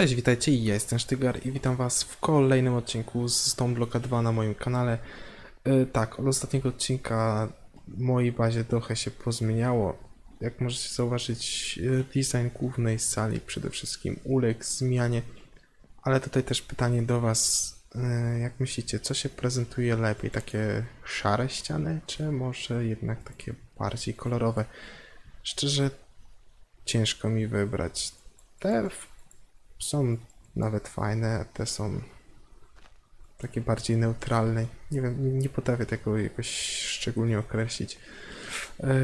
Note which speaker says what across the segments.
Speaker 1: Cześć, witajcie, ja jestem Sztygar i witam was w kolejnym odcinku z Stone Blocka 2 na moim kanale. E, tak, od ostatniego odcinka mojej bazie trochę się pozmieniało. Jak możecie zauważyć, e, design głównej sali przede wszystkim uległ zmianie, ale tutaj też pytanie do was, e, jak myślicie, co się prezentuje lepiej, takie szare ściany, czy może jednak takie bardziej kolorowe? Szczerze, ciężko mi wybrać. Te w są nawet fajne, te są takie bardziej neutralne. Nie wiem, nie potrafię tego jakoś szczególnie określić. E,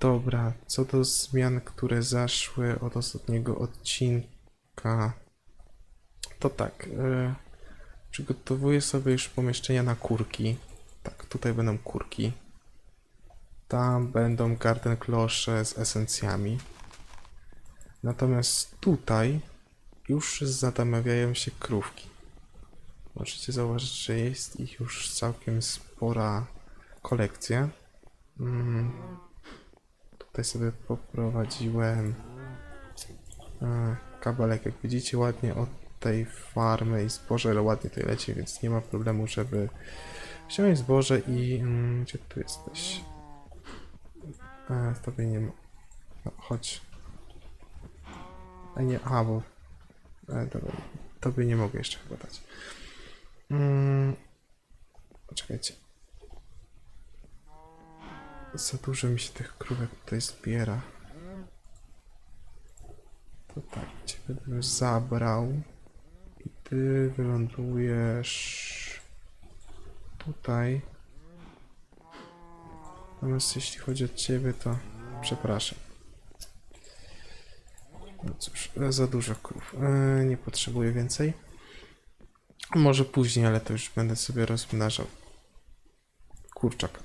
Speaker 1: dobra, co do zmian, które zaszły od ostatniego odcinka, to tak. E, przygotowuję sobie już pomieszczenia na kurki. Tak, tutaj będą kurki. Tam będą garden klosze z esencjami. Natomiast tutaj już zamawiają się krówki. Możecie zauważyć, że jest ich już całkiem spora kolekcja. Mm. Tutaj sobie poprowadziłem e, kabelek, jak widzicie, ładnie od tej farmy i zboże, ale ładnie tutaj leci, więc nie ma problemu, żeby wziąć zboże i... Mm, gdzie tu jesteś? E, tobie nie ma... No, chodź. A nie, a bo ale tobie nie mogę jeszcze chyba dać. Mm, poczekajcie. Za dużo mi się tych krówek tutaj zbiera. To tak, ciebie bym zabrał. I ty wylądujesz tutaj. Natomiast jeśli chodzi o ciebie, to przepraszam. No cóż, e, za dużo krów. E, nie potrzebuję więcej. Może później, ale to już będę sobie rozmnażał. Kurczak.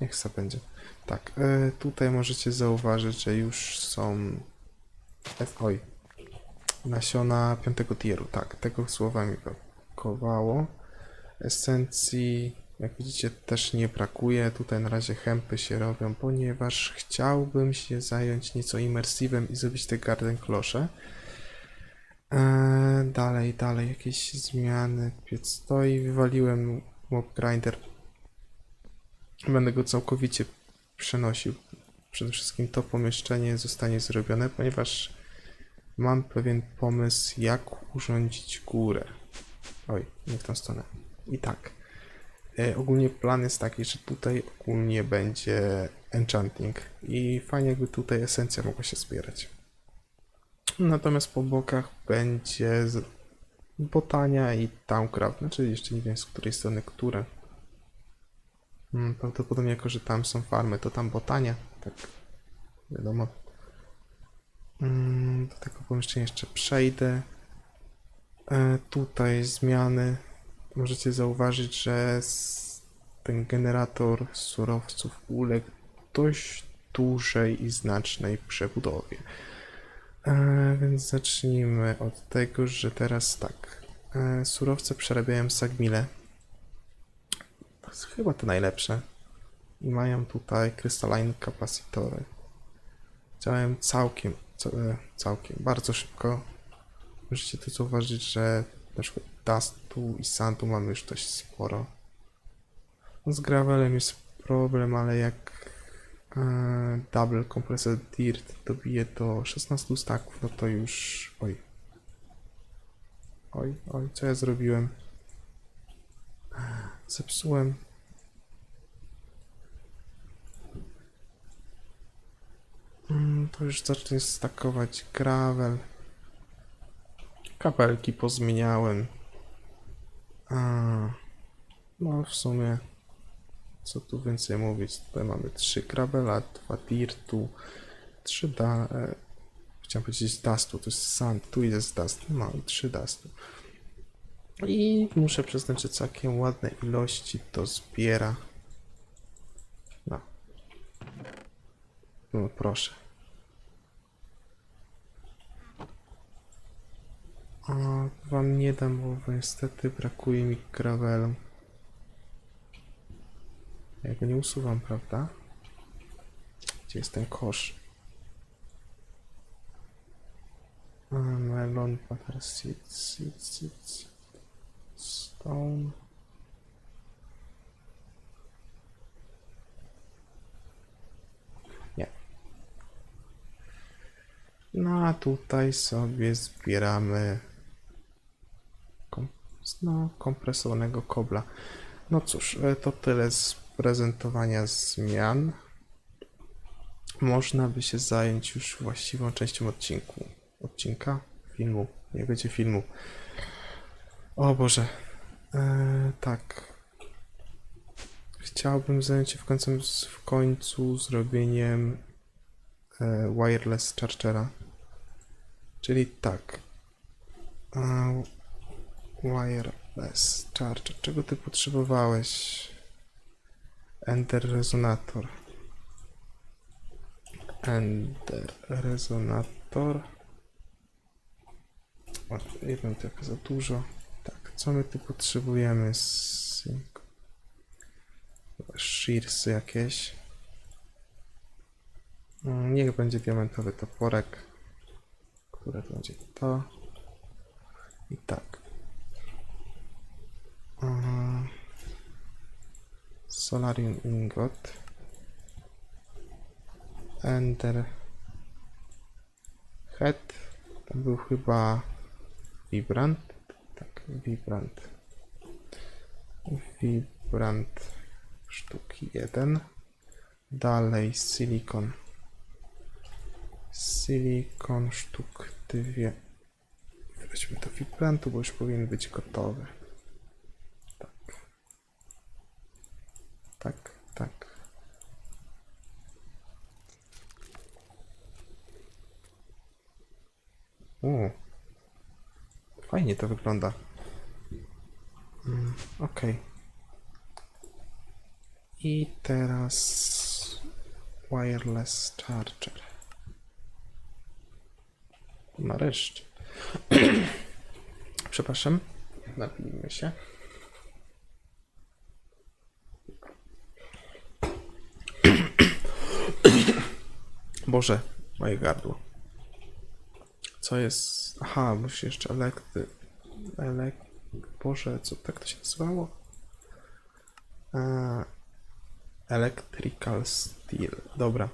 Speaker 1: Niech se będzie. Tak, e, tutaj możecie zauważyć, że już są. Oj. Nasiona piątego tieru. Tak, tego słowa mi brakowało. Esencji jak widzicie, też nie brakuje. Tutaj na razie hempy się robią, ponieważ chciałbym się zająć nieco immersywem i zrobić te garden klosze. Eee, dalej, dalej, jakieś zmiany. Piec stoi, wywaliłem mob grinder. Będę go całkowicie przenosił. Przede wszystkim to pomieszczenie zostanie zrobione, ponieważ mam pewien pomysł, jak urządzić górę. Oj, nie w tą stronę. I tak. E, ogólnie plan jest taki, że tutaj ogólnie będzie enchanting i fajnie jakby tutaj esencja mogła się zbierać. Natomiast po bokach będzie botania i towncraft, znaczy jeszcze nie wiem z której strony które. Hmm, Prawdopodobnie jako, że tam są farmy, to tam botania, tak wiadomo. Mm, Do tego pomieszczenia jeszcze przejdę. E, tutaj zmiany możecie zauważyć, że ten generator surowców uległ dość dużej i znacznej przebudowie. E, więc zacznijmy od tego, że teraz tak. E, surowce przerabiają Sagmile. To jest chyba te najlepsze. I mają tutaj Crystalline Capacitory. Działają całkiem, ca- e, całkiem, bardzo szybko. Możecie tu zauważyć, że na przykład Dustu i Sandu mamy już dość sporo. Z Gravelem jest problem, ale jak e, Double Compressor Dirt dobije do 16 staków, no to już... Oj. Oj, oj, co ja zrobiłem? Zepsułem. Mm, To już zacznie stakować gravel. Kapelki pozmieniałem. A, no w sumie co tu więcej mówić? Tutaj mamy trzy gravela, dwa dirtu, trzy da... E, chciałem powiedzieć dustu, to jest sand, tu jest dust, no i trzy dustu. I muszę przyznać, że całkiem ładne ilości to zbiera. No. No proszę. A wam nie dam, bo niestety brakuje mi gravelu. Ja go nie usuwam, prawda? Gdzie jest ten kosz? melon, butter, seeds, seeds, seeds, stone. Nie. No a tutaj sobie zbieramy no, kompresowanego kobla. No cóż, e, to tyle z prezentowania zmian. Można by się zająć już właściwą częścią odcinku. Odcinka? Filmu. Nie będzie filmu. O Boże. E, tak. Chciałbym zająć się w końcu, w końcu zrobieniem e, wireless chargera. Czyli tak. E, wireless charger. Czego ty potrzebowałeś? Ender resonator. Ender resonator. O, jeden trochę za dużo. Tak, co my tu potrzebujemy? Sync. Shearsy jakieś. Mm, Niech będzie diamentowy toporek. Które będzie to. I tak. Mhm. Solarium ingot. Ender. Head. To był chyba Vibrant. Tak, Vibrant. Vibrant sztuki 1. Dalej silikon. Silikon sztuk 2. Weźmy do Vibrantu, bo już powinien być gotowy. Tak. Tak, tak. U. Fajnie to wygląda. Mm, Okej. I teraz wireless charger. Nareszcie. Przepraszam. Napijmy się. Boże, moje gardło. Co jest? Aha, musisz jeszcze elektry... Elek... Boże, co tak to się nazywało? E, electrical steel. Dobra.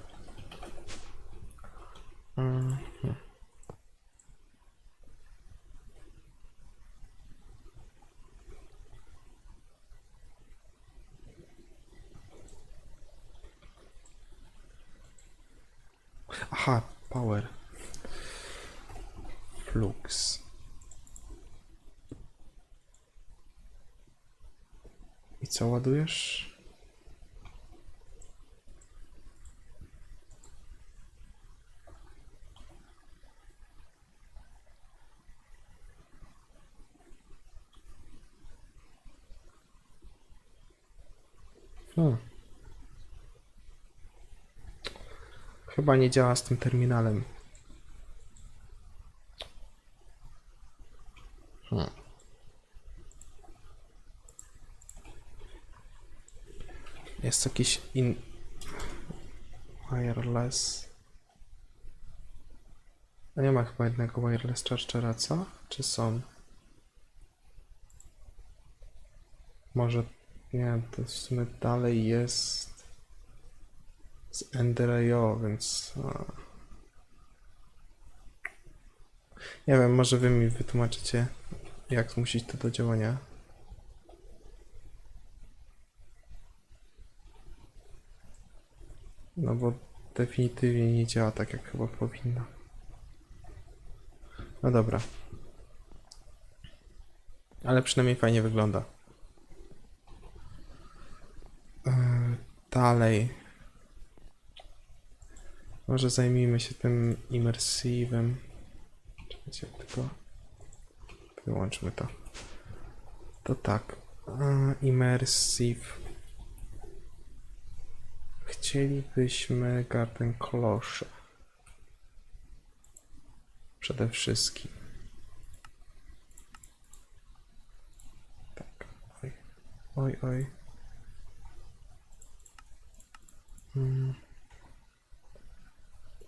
Speaker 1: Mhm. Aha, power. Flux. I co ładujesz? Hmm. Chyba nie działa z tym terminalem. Hmm. Jest jakiś in... Wireless... A nie ma chyba jednego wireless chargera, co? Czy są? Może... Nie to w sumie dalej jest... Z Ender.io, więc... Nie wiem, może wy mi wytłumaczycie, jak zmusić to do działania. No bo definitywnie nie działa tak, jak chyba powinno. No dobra. Ale przynajmniej fajnie wygląda. Yy, Dalej. Może zajmijmy się tym immersywem. Czekajcie, tylko wyłączmy to. To tak. Immersive. Chcielibyśmy garden klosze. Przede wszystkim. Tak. Oj, oj. oj. Mm.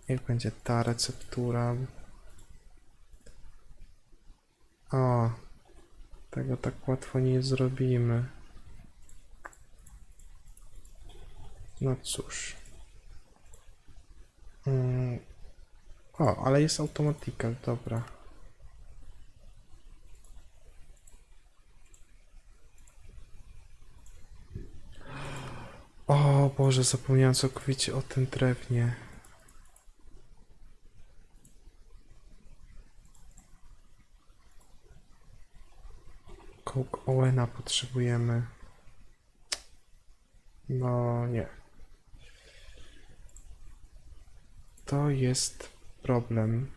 Speaker 1: Niech będzie ta receptura. O, tego tak łatwo nie zrobimy. No cóż. Mm. O, ale jest automatika, dobra. O Boże, zapomniałem całkowicie o tym drewnie. Owena potrzebujemy. No nie. To jest problem.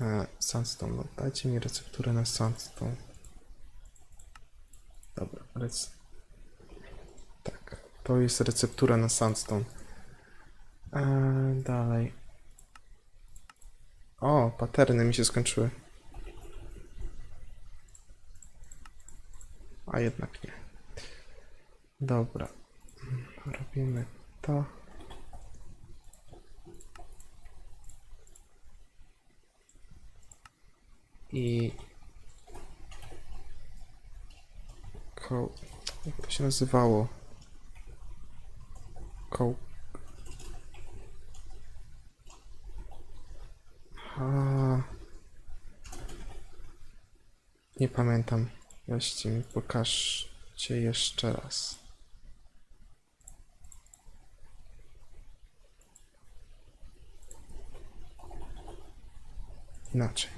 Speaker 1: E, sandstone, no dajcie mi recepturę na sandstone. Dobra, rec... Tak, to jest receptura na sandstone. E, dalej. O, paterny mi się skończyły. A jednak nie. Dobra. Robimy to. I... Ko... Jak to się nazywało? Ko... A... Nie pamiętam. Weźcie mi, pokażcie jeszcze raz. Inaczej.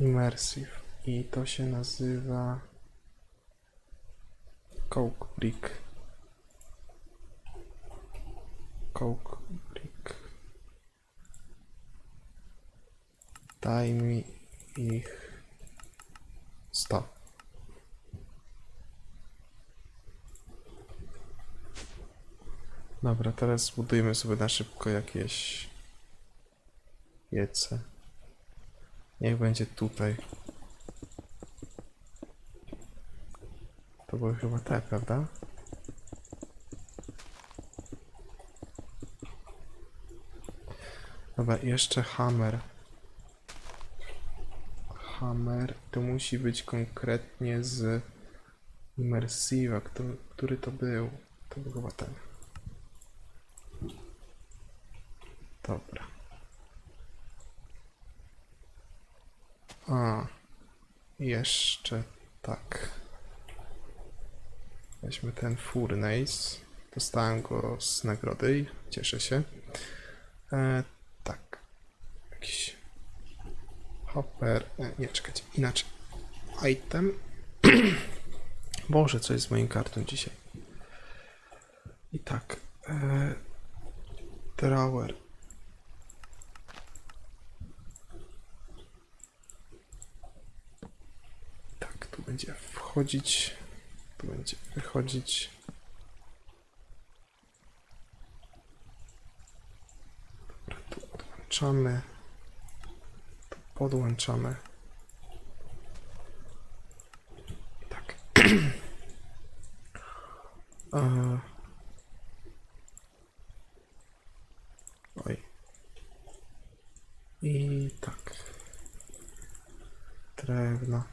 Speaker 1: Immersive. I to się nazywa... Coke Brick. Coke Brick. Daj mi ich Dobra, teraz zbudujmy sobie na szybko jakieś piece. Niech będzie tutaj. To były chyba te, prawda? Dobra, jeszcze hammer. Hammer to musi być konkretnie z Immersive'a. Kto, który to był? To był chyba ten. Dobra. A, jeszcze tak. Weźmy ten Furnace. Dostałem go z nagrody i cieszę się. E, tak. Jakiś hopper. E, nie, czekajcie, inaczej. Item. Boże, co jest z moim kartą dzisiaj? I tak. E, drawer. Tak, tu będzie wchodzić, tu będzie wychodzić. Dobra, tu odłączamy, tu podłączamy. I tak. E, Oj. I tak. Drewno.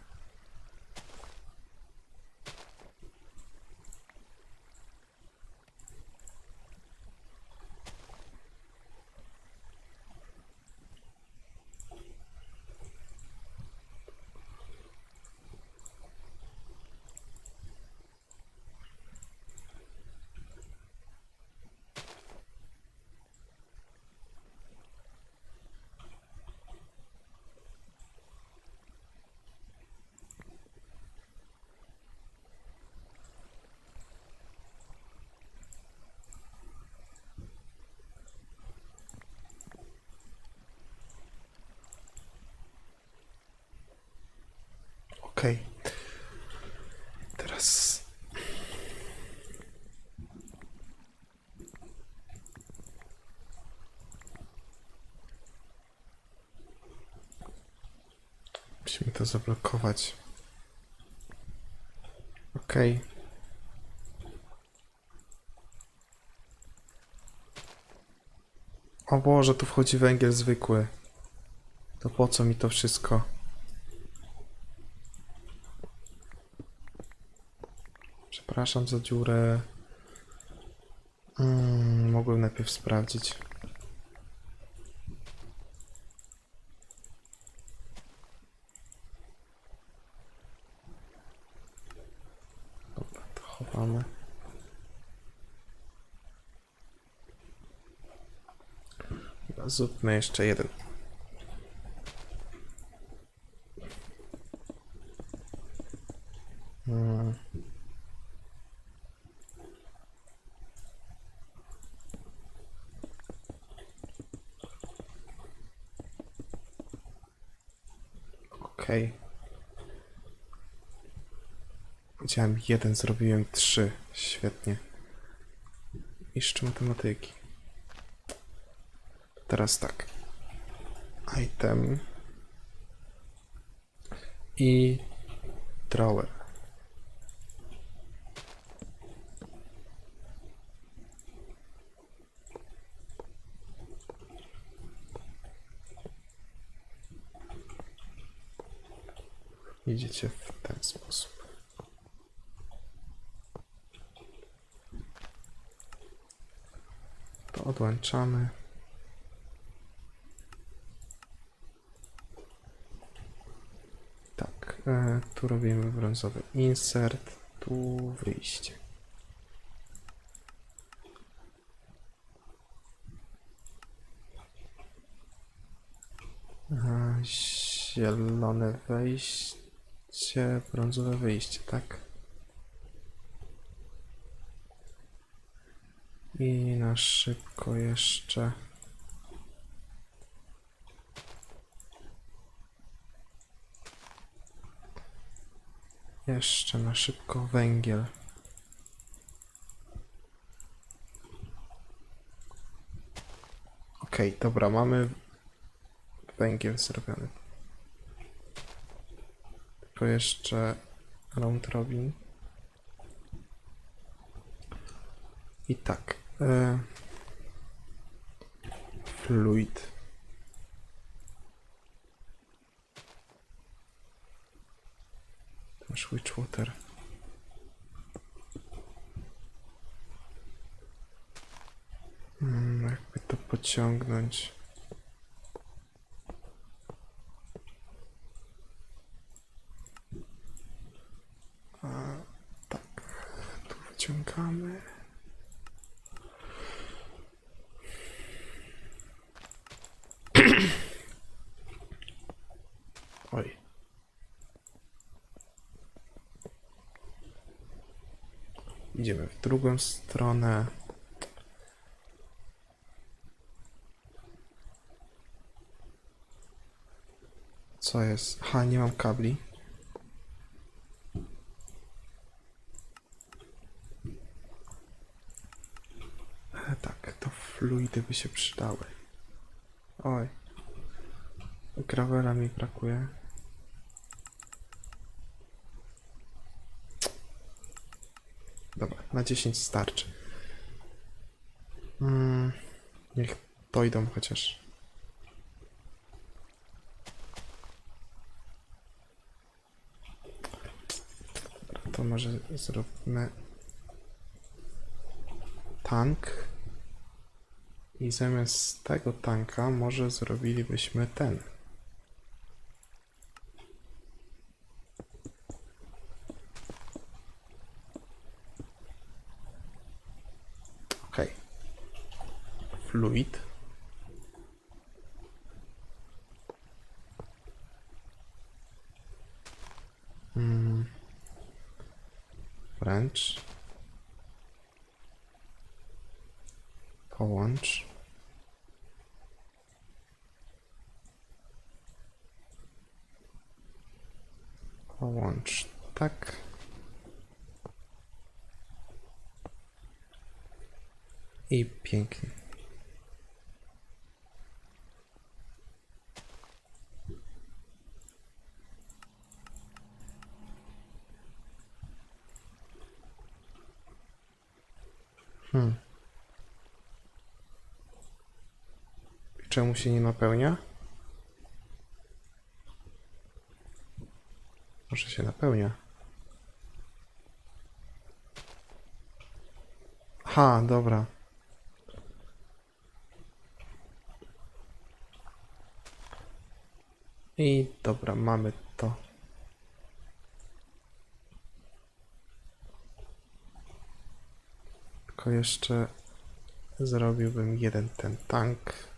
Speaker 1: Okej. Teraz. Musimy to zablokować. Okej. O Boże, tu wchodzi węgiel zwykły. To po co mi to wszystko? Przepraszam za dziurę. Mm, mogłem najpierw sprawdzić. Dobra, to chowamy. Zróbmy jeszcze jeden. Mm. Okej. Powiedziałem jeden, zrobiłem trzy. Świetnie. Jeszcze matematyki. Teraz tak. Item. I drawer. Idziecie w ten sposób. To odłączamy. Tak, e, tu robimy brązowy insert, tu wyjście. Zielone wejście, brązowe wyjście, tak? I na szybko jeszcze. Jeszcze na szybko węgiel. Okej, dobra, mamy węgiel zrobiony. Tylko jeszcze round robin. I tak. E, fluid. Masz witch water. Mm, jakby to pociągnąć. A, tak. Tu wyciągamy. Oj. Idziemy w drugą stronę. Co jest? Ha, nie mam kabli. E, tak, to fluidy by się przydały. Oj. Gravela mi brakuje. Dobra, na 10 starczy. Mm, niech dojdą chociaż. To może zróbmy tank. I zamiast tego tanka może zrobilibyśmy ten. Okej. Fluid. Mm. Wręcz. Połącz. Połącz tak. I pięknie. Się nie napełnia? Może się napełnia. Ha, dobra. I dobra, mamy to. Tylko jeszcze zrobiłbym jeden ten tank.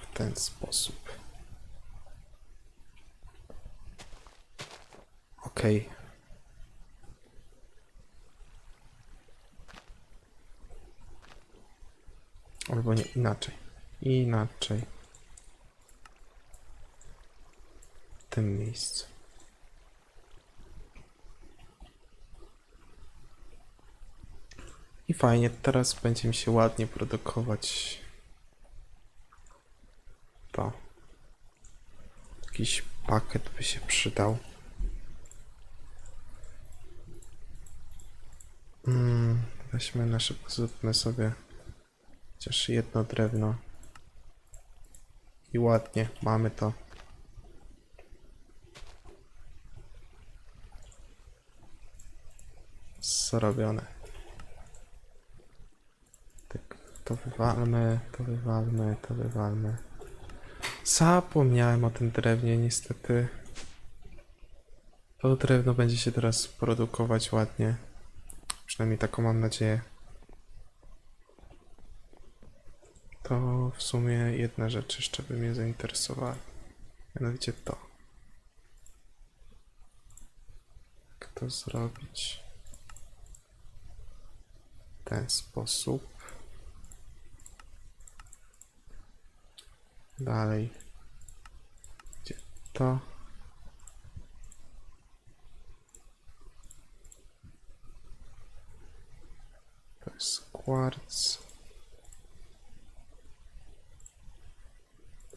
Speaker 1: W ten sposób. Okej. Albo nie, inaczej. Inaczej. W tym miejscu. I fajnie, teraz będzie mi się ładnie produkować to. Jakiś pakiet by się przydał. Mm, weźmy na szybko, zróbmy sobie chociaż jedno drewno. I ładnie, mamy to. Zrobione. Tak, to wywalmy, to wywalmy, to wywalmy. Zapomniałem o tym drewnie, niestety. To drewno będzie się teraz produkować ładnie. Przynajmniej taką mam nadzieję. To w sumie jedna rzecz jeszcze by mnie zainteresowała. Mianowicie to. Jak to zrobić? W ten sposób. Dalej. Gdzie to? To jest kwarc.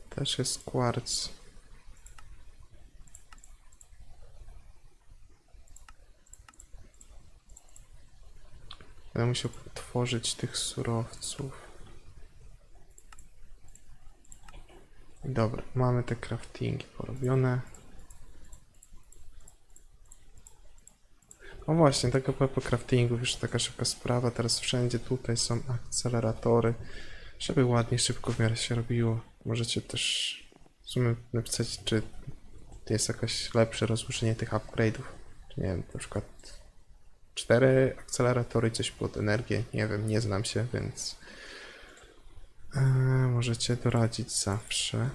Speaker 1: Też jest kwarc. Będę musiał tworzyć tych surowców. Dobra, mamy te craftingi porobione. O właśnie, tak a propos craftingów, już taka szybka sprawa, teraz wszędzie tutaj są akceleratory, żeby ładnie, szybko w miarę się robiło. Możecie też w sumie napisać, czy jest jakieś lepsze rozłożenie tych upgrade'ów. Czy nie wiem, na przykład cztery akceleratory, coś pod energię, nie wiem, nie znam się, więc e, możecie doradzić zawsze.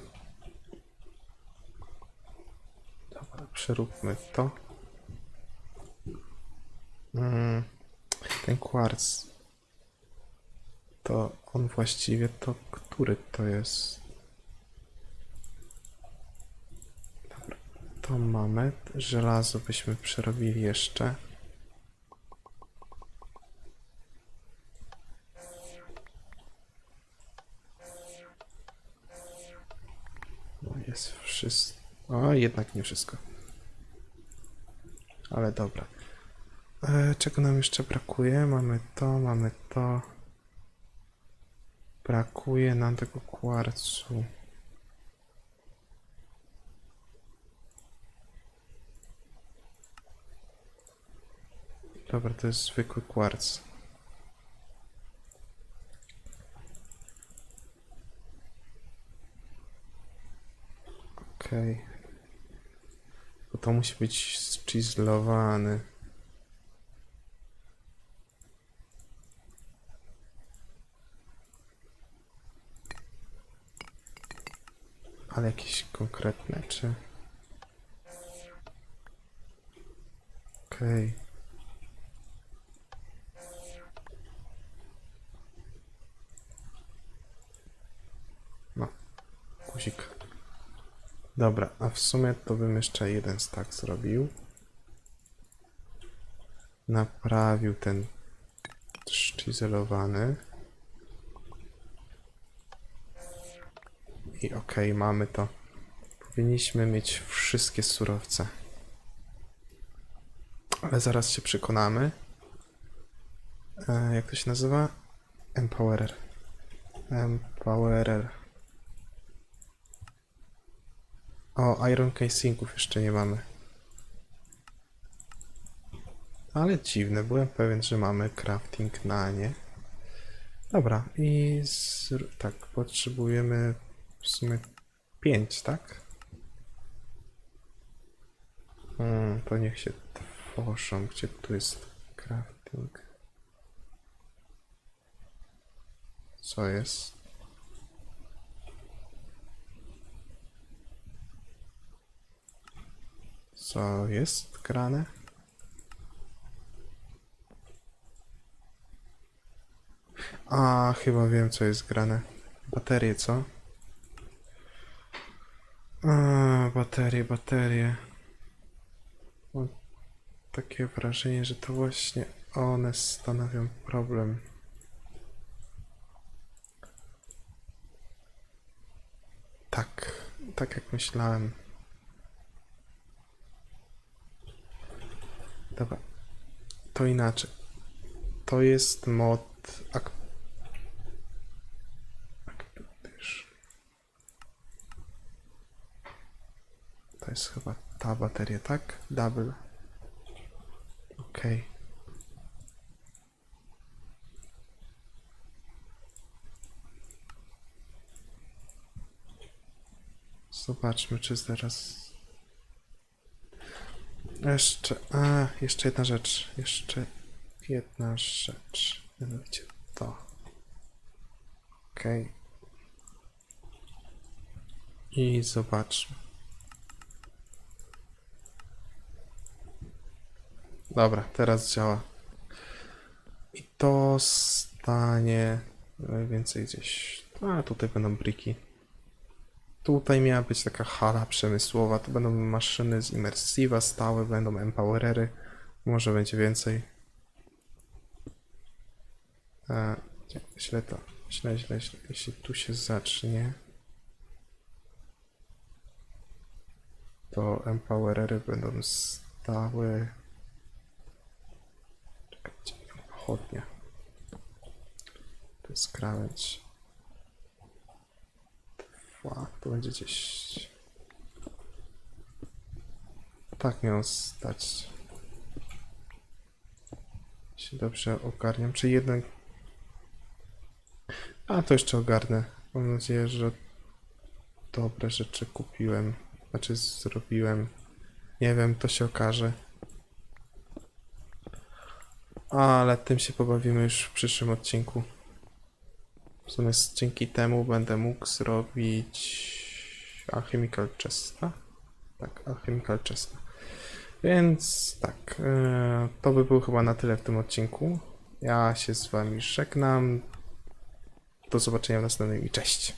Speaker 1: Dobra, przeróbmy to. Mm, ten kwarc. To on właściwie to który to jest? Dobra, to mamy. Żelazo byśmy przerobili jeszcze. Jest wszystko. O, jednak nie wszystko. Ale dobra. E, czego nam jeszcze brakuje? Mamy to, mamy to. Brakuje nam tego kwarcu. Dobra, to jest zwykły kwarc. Okej. Bo to musi być zchiselowany. Ale jakieś konkretne, czy... Okej. No, guzik. Dobra, a w sumie to bym jeszcze jeden stack zrobił. Naprawił ten szczyzelowany. I okej, mamy to. Powinniśmy mieć wszystkie surowce. Ale zaraz się przekonamy. E, jak to się nazywa? Empowerer. Empowerer. O, Iron Casingów jeszcze nie mamy. Ale dziwne, byłem pewien, że mamy crafting na nie. Dobra, i z, tak, potrzebujemy w sumie 5, tak? Hmm, to niech się tworzą. Gdzie tu jest crafting? Co jest? Co jest grane? A, chyba wiem, co jest grane. Baterie, co? A, baterie, baterie. Mam takie wrażenie, że to właśnie one stanowią problem. Tak, tak jak myślałem. Dobra, to inaczej. To jest mod ak. To jest chyba ta bateria, tak? Double. Okej. Zobaczmy, czy zaraz. Jeszcze, a, jeszcze jedna rzecz. Jeszcze jedna rzecz. Mianowicie to. Okej. I zobaczmy. Dobra, teraz działa. I to stanie więcej gdzieś. A tutaj będą briki. Tutaj miała być taka hala przemysłowa. To będą maszyny z Immersiva stałe, będą empowerery. Może będzie więcej. E, nie, źle to. Źle, źle, źle. Jeśli tu się zacznie, to empowerery będą stałe. Czekajcie, pochodnia. To jest krawędź. Ła, to będzie gdzieś. Tak miało stać. Się dobrze ogarniam. Czy jeden. A to jeszcze ogarnę. Mam nadzieję, że dobre rzeczy kupiłem. Znaczy zrobiłem. Nie wiem, to się okaże. Ale tym się pobawimy już w przyszłym odcinku. W sumie dzięki temu będę mógł zrobić Alchemical Chesta. Tak, Alchemical Chesta. Więc tak, e, to by było chyba na tyle w tym odcinku. Ja się z wami żegnam. Do zobaczenia w następnym i cześć.